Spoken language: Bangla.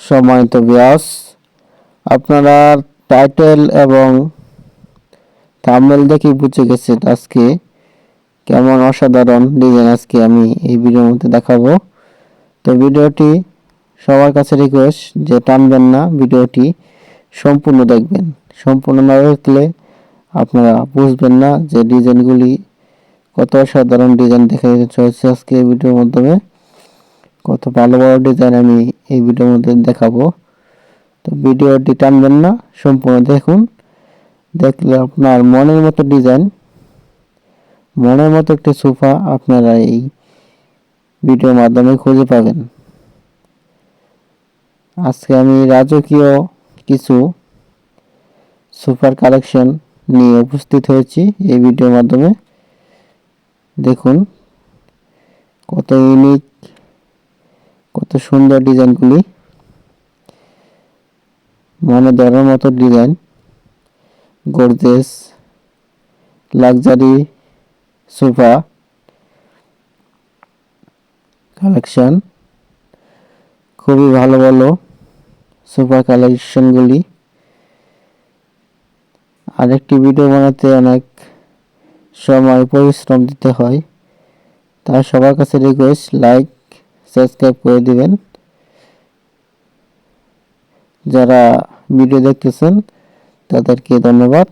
সম্মানিত ব্যাস আপনারা টাইটেল এবং থাম্বনেল দেখে বুঝে গেছেন আজকে কেমন অসাধারণ ডিজাইন আজকে আমি এই ভিডিওর মধ্যে দেখাবো। তো ভিডিওটি সবার কাছে রিকোয়েস্ট যে টানবেন না ভিডিওটি সম্পূর্ণ দেখবেন। সম্পূর্ণ না দেখলে আপনারা বুঝবেন না যে ডিজাইনগুলি কত অসাধারণ ডিজাইন দেখা চলেছে আজকে এই ভিডিওর মাধ্যমে। কত ভালো ভালো ডিজাইন আমি এই ভিডিওর মধ্যে দেখাবো। তো ভিডিওটি টানবেন না, সম্পূর্ণ দেখুন। দেখলে আপনার মনের মতো ডিজাইন মনের মতো একটি সোফা আপনারা এই ভিডিওর মাধ্যমে খুঁজে পাবেন। আজকে আমি রাজকীয় কিছু সুপার কালেকশন নিয়ে উপস্থিত হয়েছি এই ভিডিওর মাধ্যমে। দেখুন, কত ইউনিক কত সুন্দর ডিজাইনগুলি। মনে ধরার মতো design. Gorgeous, luxury, sofa collection. খুবই ভালো ভালো সোফা কালেকশনগুলি। আরেকটি ভিডিও বানাতে অনেক সময় পরিশ্রম দিতে হয়। তাই সবার কাছে রিকোয়েস্ট লাইক সাবস্ক্রাইব করে দিবেন। যারা ভিডিও দেখতেছেন তাদেরকে ধন্যবাদ।